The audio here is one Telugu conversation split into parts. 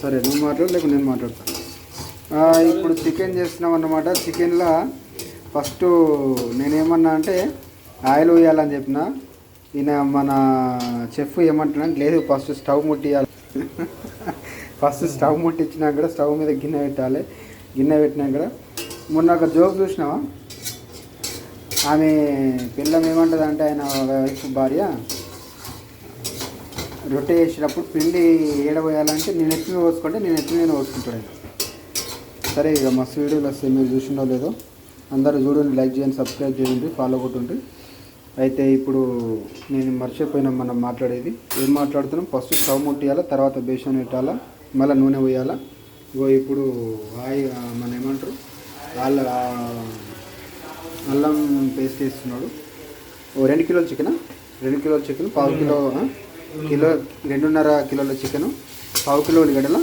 సరే నువ్వు మాట్లాడు లేక నేను మాట్లాడతాను ఇప్పుడు చికెన్ చేస్తున్నాం అన్నమాట. చికెన్లో ఫస్ట్ నేనేమన్నా అంటే ఆయిల్ వేయాలని చెప్పిన. ఈయన మన చెఫ్ ఏమంటున్నా లేదు ఫస్ట్ స్టవ్ ముట్టియాలి. ఫస్ట్ స్టవ్ ముట్టించినా కూడా స్టవ్ మీద గిన్నె పెట్టాలి. గిన్నె పెట్టినా కూడా. మొన్న ఒక జోక్ చూసినావా? ఆమె పిల్లం ఏమంటుంది అంటే ఆయన వైఫ్ భార్య. రొట్టె చేసేటప్పుడు పిండి ఏడబోయాలంటే నేను ఎత్తి పోసుకుంటే నేను ఎత్తి మీద పోసుకుంటాను. సరే ఇక మస్తు వీడియోలు వస్తాయి మీరు చూసిండో లేదో అందరూ చూడండి లైక్ చేయండి సబ్స్క్రైబ్ చేయండి ఫాలో కొట్టుండి. అయితే ఇప్పుడు నేను మర్చిపోయినా మనం మాట్లాడేది. ఏం మాట్లాడుతున్నాం? ఫస్ట్ స్టవ్ ముట్టియాలా తర్వాత బేసన్ పెట్టాలా మళ్ళీ నూనె పోయాలా? ఇగో ఇప్పుడు ఆయి మన ఏమంటారు? వాళ్ళ అల్లం పేస్ట్ వేస్తున్నాడు. ఓ రెండు కిలోల చికెనా? రెండు కిలోల చికెన్ పావు కిలో కిలో రెండున్నర కిలోల చికెన్ పావు కిలో ఉల్లిగడ్డలు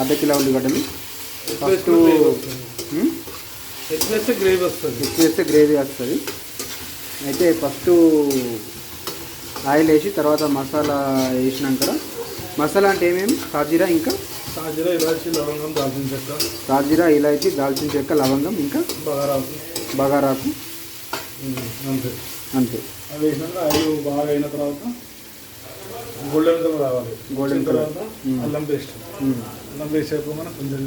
అర్ధ కిలో ఉల్లిగడ్డలు. ఫస్ట్ ఉమ్, ఎక్కువ వేస్తే గ్రేవీ వస్తుంది. ఎక్కువ వేస్తే గ్రేవీ వస్తుంది. అయితే ఫస్ట్ ఆయిల్ వేసి తర్వాత మసాలా వేసినాక మసాలా అంటే ఏమేమి? సాజీరా ఇంకా? సాజీరా ఇలాచి లవంగం దాల్చిన చెక్క. సాజీరా ఇలాచి దాల్చిన చెక్క లవంగం ఇంకా? బగారాకు. బగారాకు. అంతే. అంతే. అవి వేసినాక అవి బాగా అయిన తర్వాత గోల్డెన్ కలర్ రావాలి. తర్వాత ఉమ్. అల్లం పేస్ట్. అల్లం పేస్ట్ అయిపోగానే కొంచెం.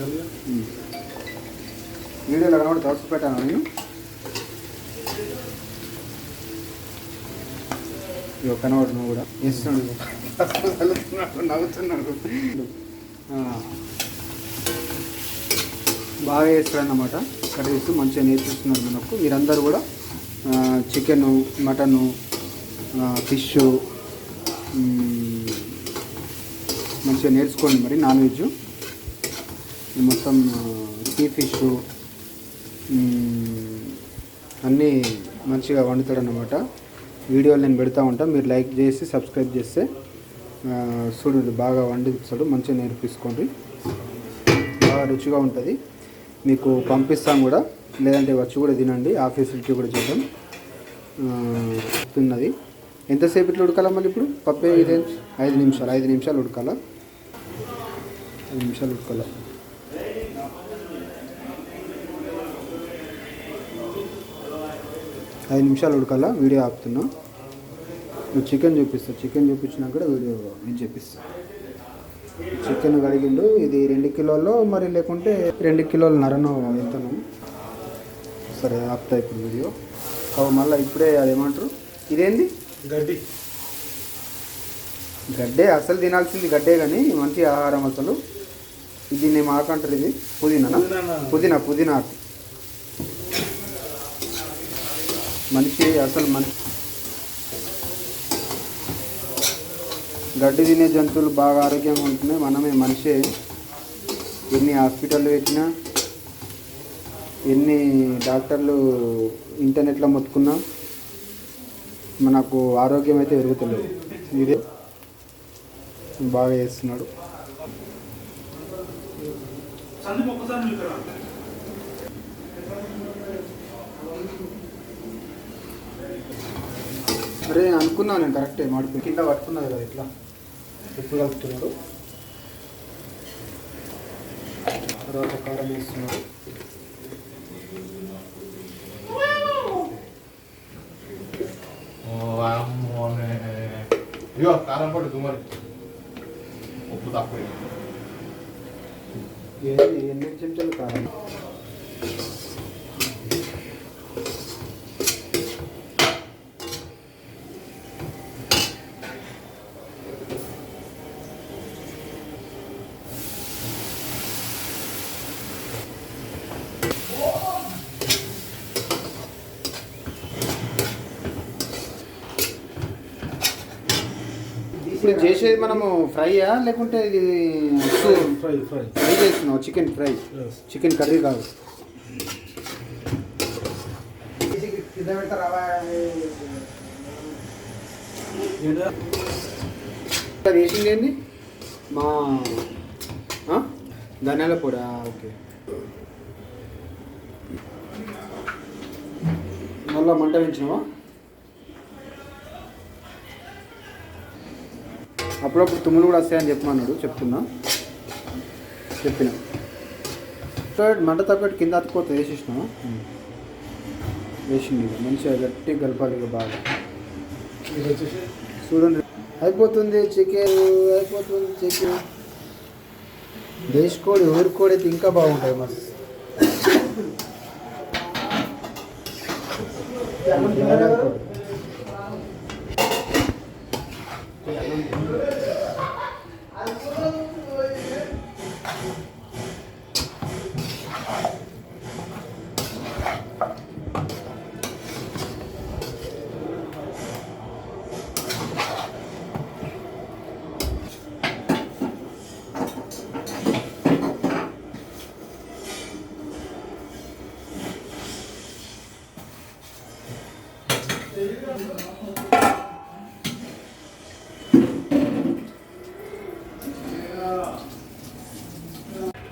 వీడియోలో కనబడి దోశ పెట్టాను నేను. ఇక కనబడు నువ్వు కూడా వేస్తున్నాడు నవ్వుతున్నాడు. బాగా వేస్తాడు అన్నమాట కర్రీస్ మంచిగా నేర్పిస్తున్నారు మనకు. మీరందరూ కూడా చికెను మటను ఫిష్ మంచిగా నేర్చుకోండి మరి నాన్ వెజ్. మొత్తం సీ ఫిష్ అన్నీ మంచిగా వండుతాడు అనమాట వీడియోలు నేను పెడతా ఉంటాను మీరు లైక్ చేసి సబ్స్క్రైబ్ చేస్తే చూడండి బాగా వండిస్తాడు మంచిగా నేర్పించుకోండి బాగా రుచిగా ఉంటుంది. మీకు పంపిస్తాం కూడా లేదంటే వచ్చి కూడా తినండి ఆఫీస్ ఫెసిలిటీ కూడా చేద్దాం. తిన్నది. ఎంతసేపు ఇట్లా ఉడకాలా మళ్ళీ ఇప్పుడు? పప్పు ఇదే ఐదు నిమిషాలు ఐదు నిమిషాలు ఉడకాలా? ఐదు నిమిషాలు ఉడకాలా? ఐదు నిమిషాలు ఉడకాలా? వీడియో ఆపుతున్నా. నువ్వు చికెన్ చూపిస్తా. చికెన్ చూపించినా కూడా వీడియో నేను చూపిస్తా చికెన్ కడిగిండు. ఇది రెండు కిలోల్లో మరి లేకుంటే రెండు కిలోలు నరను ఎంతను. సరే ఆపుతా ఇప్పుడు వీడియో. అవి మళ్ళీ ఇప్పుడే అదేమంటారు ఇదేంది? గడ్డి. గడ్డే అసలు తినాల్సింది గడ్డే కానీ మంచి ఆహారం అసలు. ఇది నేను ఆకంటారు ఇది. పుదీనా పుదీనా. పుదీనా మనిషి అసలు మనిషి గడ్డి తినే జంతువులు బాగా ఆరోగ్యంగా ఉంటున్నాయి. మనమే మనిషే. ఎన్ని హాస్పిటల్ పెట్టినా ఎన్ని డాక్టర్లు ఇంటర్నెట్లో మొత్తుకున్నా మనకు ఆరోగ్యం అయితే పెరుగుతలేదు. ఇదే బాగా చేస్తున్నాడు. అరే అనుకున్నాను నేను కరెక్టే మాడిపోయి కింద పట్టుకున్నది కదా ఇట్లా. ఉప్పు కలుపుతున్నాడు తర్వాత కారం వేస్తున్నాడు. ఇగో కారం పొడి దుమరి ఉప్పు తక్కువ ఎన్ని చెంచాలు కారం ఇప్పుడు చేసేది మనము ఫ్రైయా? లేకుంటే ఇది ఫ్రై ఫ్రై ఫ్రై. చేస్తున్నావు? Chicken fry. చికెన్ కర్రీ కాదు. వేసింది ఏంది? మా? ధనియాల పొడి ఓకే. మళ్ళా మంట పెంచినావా అప్పుడప్పుడు తుమ్ములు కూడా వస్తాయని చెప్పమన్నాడు చెప్తున్నా. చెప్పిన. సో మంట తగ్గట్టు కింద అతుకోతుంది వేసేసిన వేసింది మంచిగా గట్టి కలపాలి ఇక బాగా. చూడండి. అయిపోతుంది చికెన్ అయిపోతుంది చికెన్. దేశ్ కోడి ఊరి కోడి అయితే ఇంకా బాగుంటాయి మస్తు.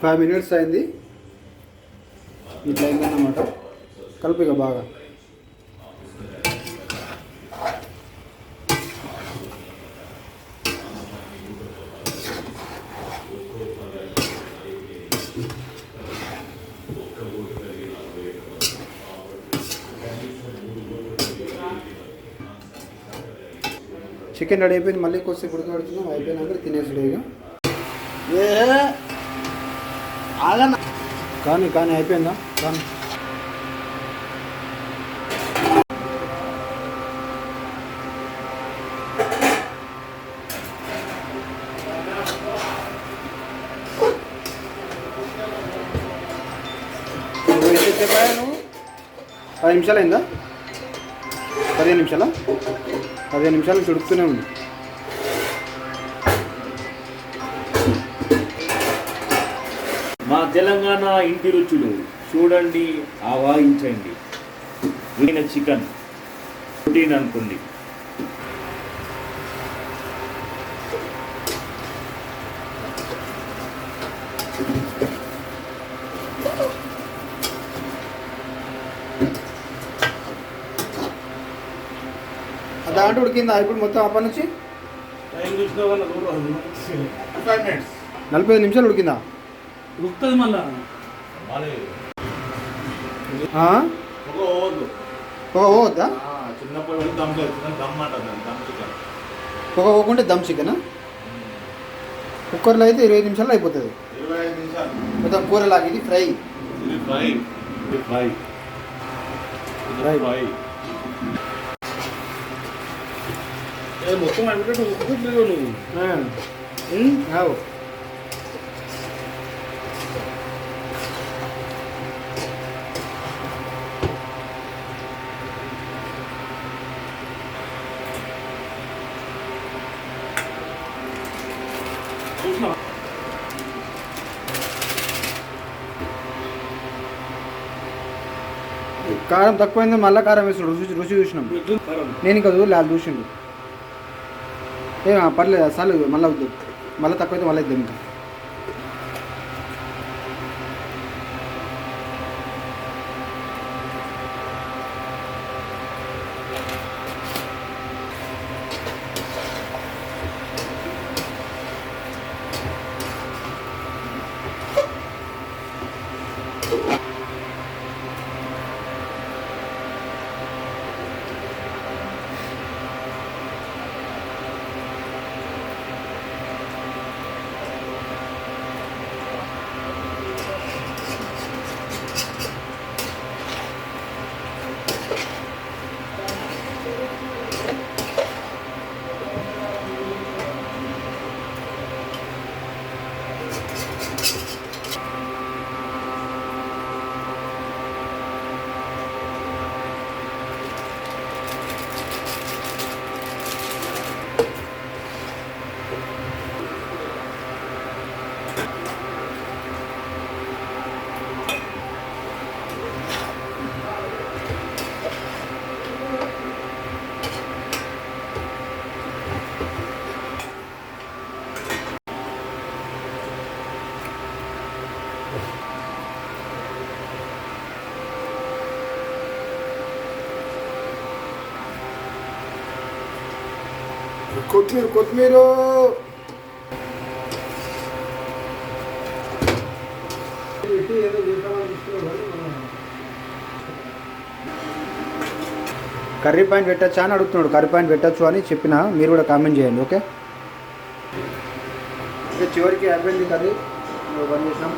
ఫైవ్ మినిట్స్ అయింది. ఇట్లా అయిందన్నమాట కలుపు ఇక బాగా. చికెన్ రెడీ అయిపోయింది. మళ్ళీ కొద్దిసేపు ఉడకబెడుతున్నాం. అయిపోయినాక తినేసుడు ఇక కానీ కానీ అయిపోయిందా? కానీ. నువ్వు? పది నిమిషాలు అయిందా? పదిహేను నిమిషాలా? పదిహేను నిమిషాలు చుడుతూనే ఉంది మా తెలంగాణ ఇంటి రుచులు చూడండి ఆవాహించండి. చికెన్ ప్రోటీన్ అనుకోండి. దాంట్లో ఉడికిందా ఇప్పుడు మొత్తం అప్పటి నుంచి? నలభై ఐదు నిమిషాలు ఉడికిందా? ఉరుకుతుంది మళ్ళా? ఒక ఓవద్దు చిన్నప్పుడు వెళ్ళి దమ్ చికెన్ కుక్కర్లో అయితే ఇరవై నిమిషాల్లో అయిపోతుంది. మొత్తం కూర లాగా ఇది ఫ్రై. ఫ్రై. ఇది ఫ్రై. ఫ్రై ఏ మొత్తం అయిపోతే ఉరుకుతుంది నువ్వు ఆవు. చూసినా కారం తక్కువైంది మళ్ళీ కారం వేసుడు రుచి రుచి చూసినాం ఇడ్లీ కారం నేను ఇంకా చూడలే అది చూసిండు ఏ ఆ, పర్లేదు? సార్ మళ్ళీ వద్దు. మళ్ళీ తక్కువైతే మళ్ళీ ఇద్దాం ఇంకా. కొత్తిమీర కొత్తిమీర. కర్రీ పాయింట్ పెట్టచ్చు అని అడుగుతున్నాడు. కర్రీ పాయింట్ పెట్టచ్చు అని చెప్పిన మీరు కూడా కామెంట్ చేయండి ఓకే? చివరికి అయిపోయింది కర్రీ. పనిచేసాం